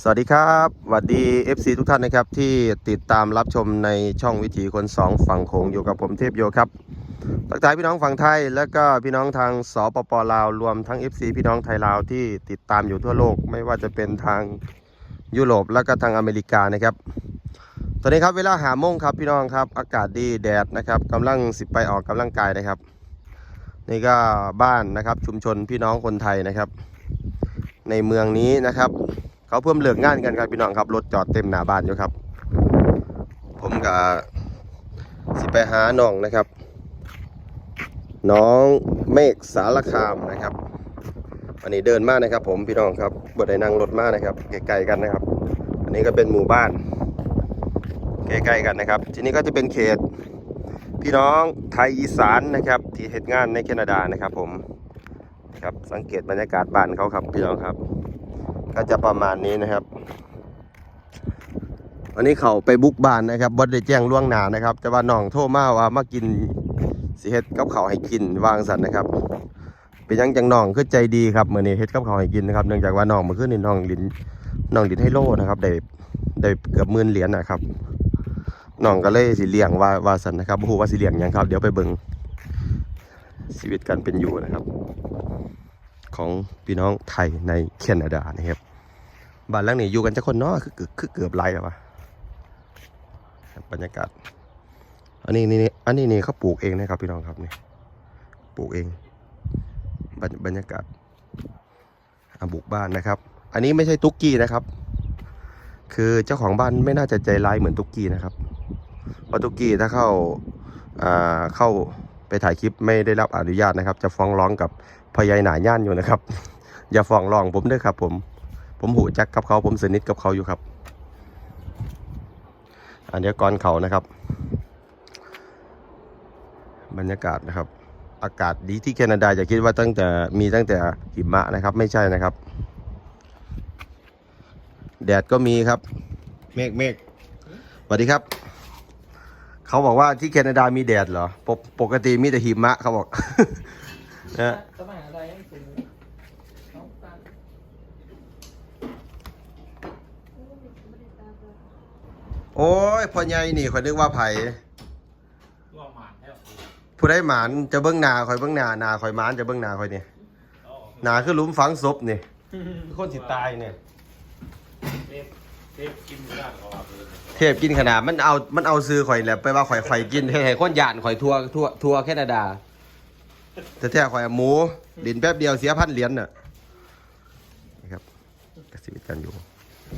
สวัสดีครับสวัสดี FC ทุกท่านนะครับที่ติดตามรับชมในช่องวิถีคนสองฝั่งโขงอยู่กับผมเทพโยครับทักทายพี่น้องฝั่งไทย และก็พี่น้องทางสปปลาวรวมทั้ง FC พี่น้องไทยลาวที่ติดตามอยู่ทั่วโลก ไม่ว่าจะเป็นทางยุโรปและก็ทางอเมริกานะครับ ตอนนี้ครับเวลาหาโมงครับพี่น้องครับอากาศดีแดดนะครับกำลังสิบไปออกกำลังกายนะครับ นี่ก็บ้านนะครับชุมชนพี่น้องคนไทยนะครับ ในเมืองนี้นะครับ เขาเพิ่มเลือกงานกันครับพี่น้องครับรถจอดเต็มหน้าบ้านอยู่ครับ ผมกับสิไปหาน้องนะครับ น้องเมฆสารคามนะครับวันนี้เดินมานะครับ ผมพี่น้องครับบดได้นั่งรถมานะครับใกล้ๆกันนะครับ อันนี้ก็เป็นหมู่บ้านใกล้ๆกันนะครับ ทีนี้ก็จะเป็นเขต พี่น้องไทยอีสานนะครับ ที่เหตุงานในแคนาดานะครับ ผมนะครับสังเกตบรรยากาศบ้านเขาครับพี่น้องครับ ก็จะประมาณนี้นะครับ วันนี้เขาไปบุกบ้านนะครับบดได้แจ้งล่วงหนานะครับ แต่ว่าน้องโทรมาว่ามากินสิเฮ็ดกับเขาให้กินวางสันนะครับ เป็นยังจังน้องคือใจดีครับเมื่อนี้เฮ็ดกับเขาให้กินนะครับเนื่องจากว่าน้องมื่อคืนนี่น้องลินน้องลินให้โลนะครับได้ได้เกือบหมื่นเหรียญนะครับน้องก็เลยสิเลี้ยงว่าวาสันนะครับบ่ฮู้ว่าสิเลี้ยงยังครับ เดี๋ยวไปเบิ่งชีวิตการเป็นอยู่นะครับ ของพี่น้องไทยในแคนาดานะครับบ้านหลังนี้อยู่กันจะคนเนาะคือคือคือเกือบไรแล้ววะครับรรยากาศ อันนี้นี่อันนี้นี่เขาปลูกเองนะครับพี่น้องครับนี่ปลูกเองบรรบรรยากาศอบุกบ้านนะครับ อันนี้ไม่ใช่ตุ๊กกี้นะครับ คือเจ้าของบ้านไม่น่าจะใจร้ายเหมือนตุ๊กกี้นะครับเพราะตุ๊กกี้ถ้าเข้าอ่าเข้าไปถ่ายคลิปไม่ได้รับอนุญาตนะครับ จะฟ้องร้องกับ พยายหนาย่านอยู่นะครับ อย่าฟ้องร้องผมด้วยครับ ผม ผมหูจักกับเขาผมสนิทกับเขาอยู่ครับ อันนี้ก่อนเขานะครับ บรรยากาศนะครับ อากาศดีที่แคนาดาอย่าคิดว่าตั้งแต่มีตั้งแต่หิมะนะครับ ไม่ใช่นะครับ แดดก็มีครับ เมฆเมฆสวัสดีครับเขาบอกว่าที่แคนาดามีแดดเหรอปกปกติมีแต่หิมะเขาบอกนะ สมัยอะไรยังสูงน้องตัน โอ้ยพ่อใหญ่นี่ข่อยนึกว่าไผร่วมหมานแล้วผู้ได้หมานจะเบิ้งหนาข่อยเบิ้งหนาหนาข่อยหมานจะเบิ้งหนาข่อยนี่หนาคือหลุมฝังศพนี่คนสิตายเนี่ยเทปเทปกินไม่ได้เขาว่าเลยเทพกินขนาดมันเอามันเอาซื้อข่อยแหละไปว่าข่อยข่อยกินให้ให้คนหยานข่อยทัวทัวทัวแคนาดาแต่แท้ข่อยหมูดินแป๊บเดียวเสียพันเหรียญน่ะนะครับกสิวิตกันอยู่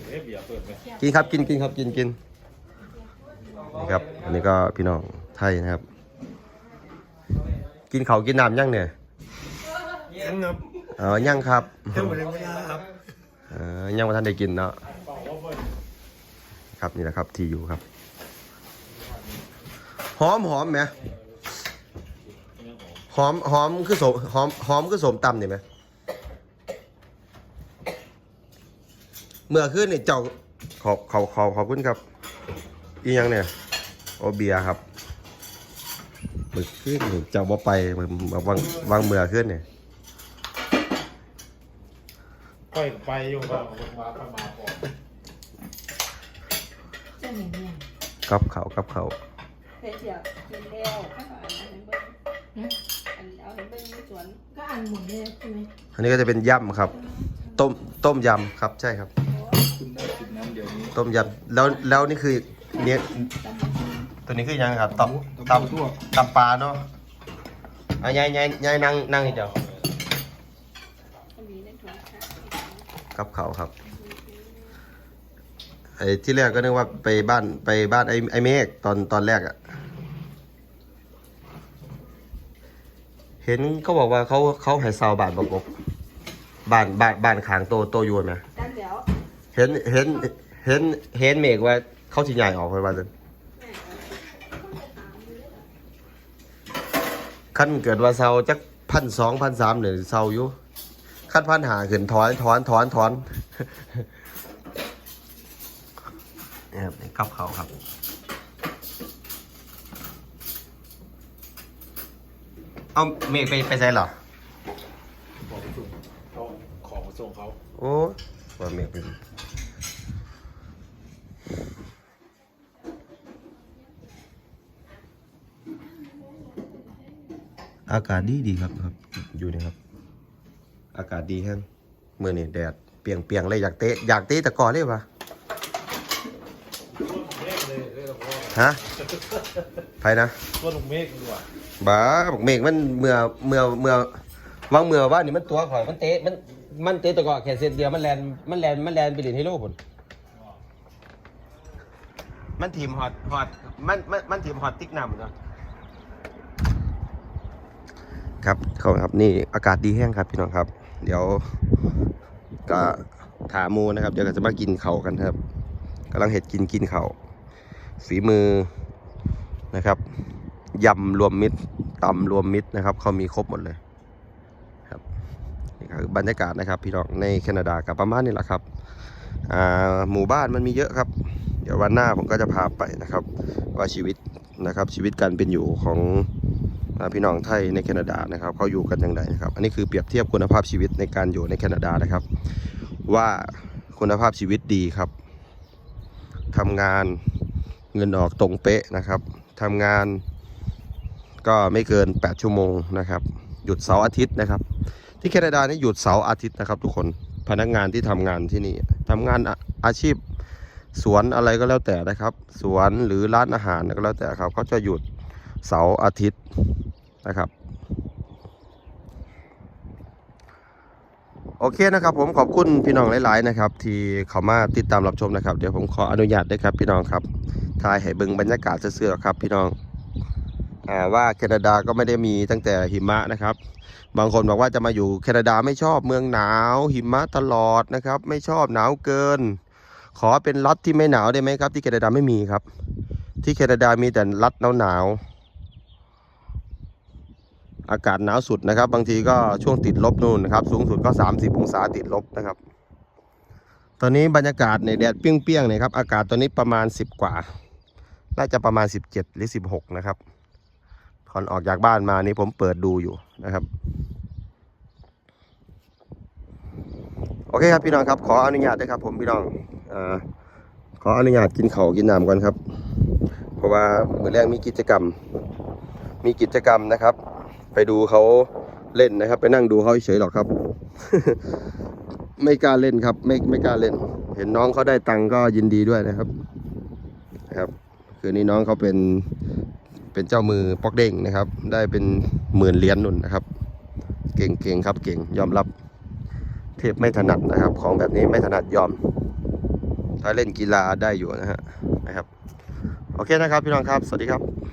เทปเบียร์เปิดไหมกินครับกินกินครับกินกิน นี่ครับ อันนี้ก็พี่น้องไทยนะครับ กินเขาวกินน้ำยังเนี่ยยังครับเออยังครับยังไม่ได้เวลาครับเออยังไม่ทันได้กินเนาะครับนี่แหละครับที่อยู่ครับ หอมหอมไหมหอมหอมคือสมหอมหอมคือสมตำนี่ไหมเมื่อคืนนี่เจ้าขอขอขอขอบคุณครับ อีหยังเนี่ยโอเบียครับมื่อคืนนี่เจ้าบ่ไปมื่อวางวางเมื่อคืนเนี่ยค่อยไปอยู่ก็มาประมาก่อนเจะเห็นเนี่ยกับเขากับเขาเฮ็ดเดี๋ยวกินแล้วข้าวอันนั้นเบิ่งอันเอาเบิ่งในสวนก็อ่านหมดเลยใช่ไหมอันนี้ก็จะเป็นย่ำครับ ต้มต้มยำครับใช่ครับ คุณได้กินน้ำเดี๋ยวนี้ต้มยำแล้วแล้วนี่คือ เนี่ยตัวนี้คือยังครับตำตำตำปลาเนาะอะยายยายยายนั่งนั่งนี่เดียวก็มีในถุงค่ะกับเขาวครับไอ้ที่แรกก็นึกว่าไปบ้านไปบ้านไอ้ไอ้เมฆตอนตอนแรกอะเห็นเขาบอกว่าเขาเขาให้ซาวบานประกบบ้านบ้านบ้านขางโตโตอยู่ไหมจังเดี๋ยวเห็นเห็นเห็นเห็นเมฆว่า เขาสิใหญ่ออกไปว่าจังขั้นเกิดว่าเซาจักพันสองพันสามเนี่ยเซาอยู่ขั้นพันหาขึ้นถอนถอนถอนถอนนี่ครับนี่กับเขาครับเอาเมฆไปไปใส่เหรอของส่งเขาของส่งเขาโอ้ว่าเมฆเป็ อากาศดีดีครับครับ อยู่นี่ครับ อากาศดีแฮงเมื่อนี่แดดเปรียงเปียงๆเลยอยากเตะอยากเตะตะกร้อเลยวะต้นเมฆเลยเลยละพ่อฮะใครนะต้นเมฆดีกว่าบ้าบอกเมฆมันเมื่อเมื่อเมื่อวางเมื่อว่านี่มันตัวข่อยมันเตะมันมันเตะตะกร้อแค่เซนเดียวมันแลนมันแลนมันแลนไปเล่นให้โลกพุ่นมันทีมฮอตฮอตมันมันมันทีมฮอตติ๊กนำเนาะ ครับเขาครับนี่อากาศดีแห้งครับพี่น้องครับ เดี๋ยวก็ถามูนะครับ เดี๋ยวก็จะมากินเขากันครับกำลังเห็ดกินกินเขาฝีมือนะครับยำรวมมิตรตำรวมมิตรนะครับเขามีครบหมดเลยครับนี่คือบรรยากาศนะครับ พี่น้องในแคนาดากับประมาณนี้แหละครับหมู่บ้านมันมีเยอะครับ เดี๋ยววันหน้าผมก็จะพาไปนะครับ ว่าชีวิตนะครับชีวิตการเป็นอยู่ของ พี่น้องไทยในแคนาดานะครับเขาอยู่กันอย่างไรนะครับ อันนี้คือเปรียบเทียบคุณภาพชีวิตในการอยู่ในแคนาดานะครับ ว่าคุณภาพชีวิตดีครับทำงานเงินออกตรงเป๊ะนะครับทำงานก็ไม่เกิน 8 ชั่วโมงนะครับ หยุดเสาร์อาทิตย์นะครับ ที่แคนาดานี่หยุดเสาร์อาทิตย์นะครับ ทุกคนพนักงานที่ทำงานที่นี่ทำงานอาอาชีพสวนอะไรก็แล้วแต่นะครับ สวนหรือร้านอาหารก็แล้วแต่ครับเขาจะหยุด เสาร์อาทิตย์นะครับ โอเคนะครับผมขอบคุณพี่น้องหลาย ๆ นะครับ ที่เข้ามาติดตามรับชมนะครับ เดี๋ยวผมขออนุญาตด้วยครับพี่น้องครับถ่ายให้เบิ่งบรรยากาศเสื้อๆครับพี่น้องว่าแคนาดาก็ไม่ได้มีตั้งแต่หิมะนะครับ บางคนบอกว่าจะมาอยู่แคนาดาไม่ชอบเมืองหนาว หิมะตลอดนะครับ ไม่ชอบหนาวเกิน ขอเป็นรัฐที่ไม่หนาวได้ไหมครับ ที่แคนาดาไม่มีครับ ที่แคนาดามีแต่รัฐหนาวหนาว อากาศหนาวสุดนะครับ บางทีก็ช่วงติดลบนู่นนะครับ สูงสุดก็ 30 องศาติดลบนะครับ ตอนนี้บรรยากาศในแดดเปรี้ยงๆเนี่ยครับ อากาศตอนนี้ประมาณ 10 กว่า น่าจะประมาณ 17 หรือ 16 นะครับก่อนออกจากบ้านมานี่ผมเปิดดูอยู่นะครับ โอเคครับพี่น้องครับ ขออนุญาตด้วยครับ ผมพี่น้องอขออนุญาตกินเขากินน้ำก่อนครับ เพราะว่าเมือแรกมีกิจกรรม มีกิจกรรมนะครับ ไปดูเขาเล่นนะครับ ไปนั่งดูเขาเฉยๆหรอกครับ ไม่กล้าเล่นครับ ไม่ไม่กล้าเล่น เห็นน้องเขาได้ตังก็ยินดีด้วยนะครับนะครับ คือนี่น้องเขาเป็นเป็นเจ้ามือปอกเด้งนะครับ ได้เป็นหมื่นเหรียญนุ่นนะครับ เก่งเก่งครับ เก่งยอมรับเทพไม่ถนัดนะครับ ของแบบนี้ไม่ถนัดยอม ถ้าเล่นกีฬาได้อยู่นะฮะนะครับ โอเคนะครับพี่น้องครับ สวัสดีครับ